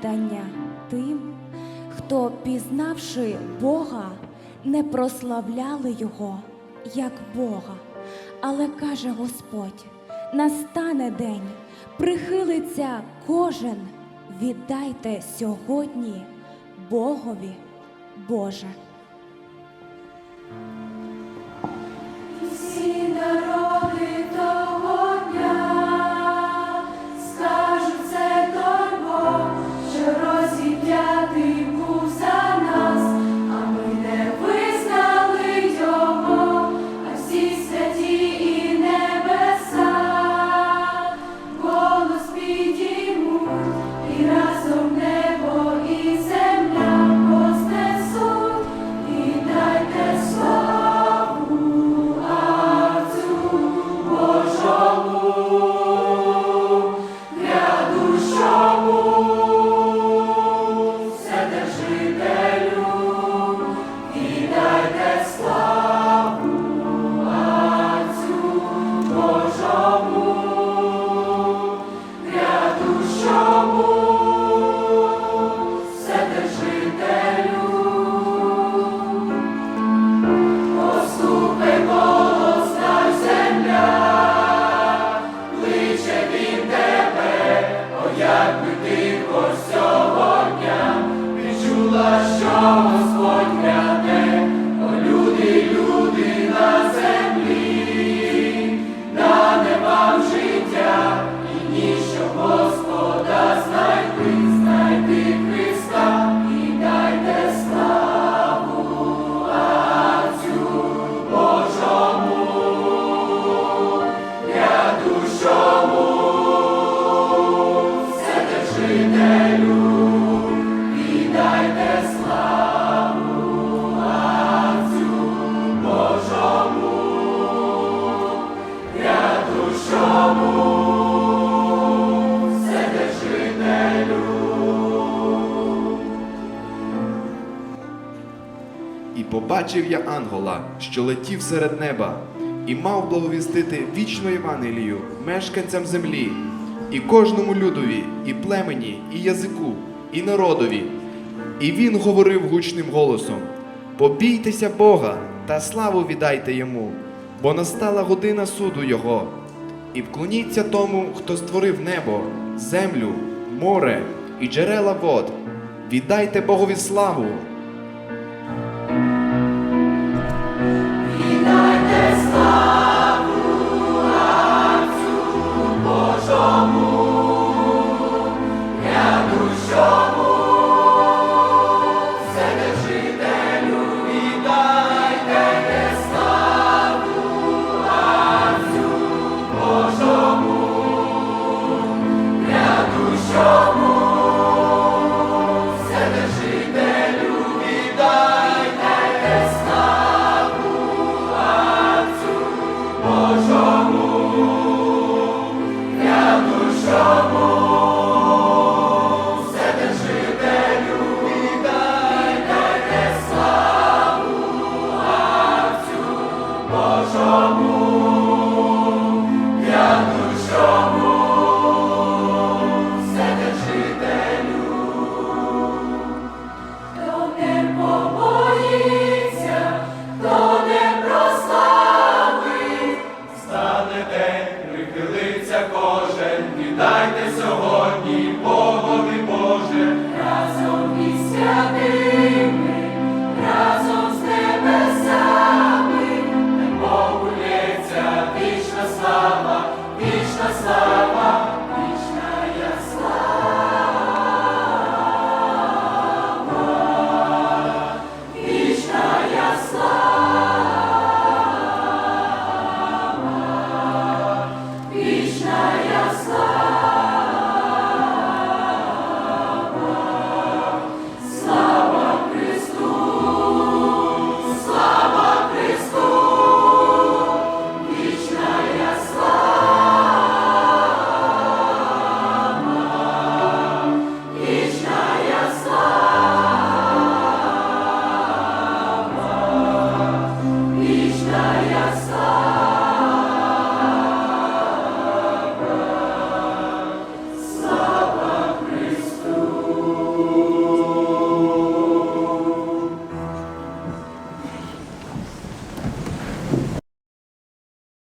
віддання тим, хто, пізнавши Бога, не прославляли Його як Бога. Але каже Господь: настане день, прихилиться кожен, віддайте сьогодні Богові Боже. І побачив я ангела, що летів серед неба, і мав благовістити вічну Євангелію мешканцям землі, і кожному людові, і племені, і язику, і народові. І він говорив гучним голосом: Побійтеся Бога та славу віддайте йому, бо настала година суду Його. І вклоніться тому, хто створив небо, землю, море і джерела вод. Віддайте Богові славу,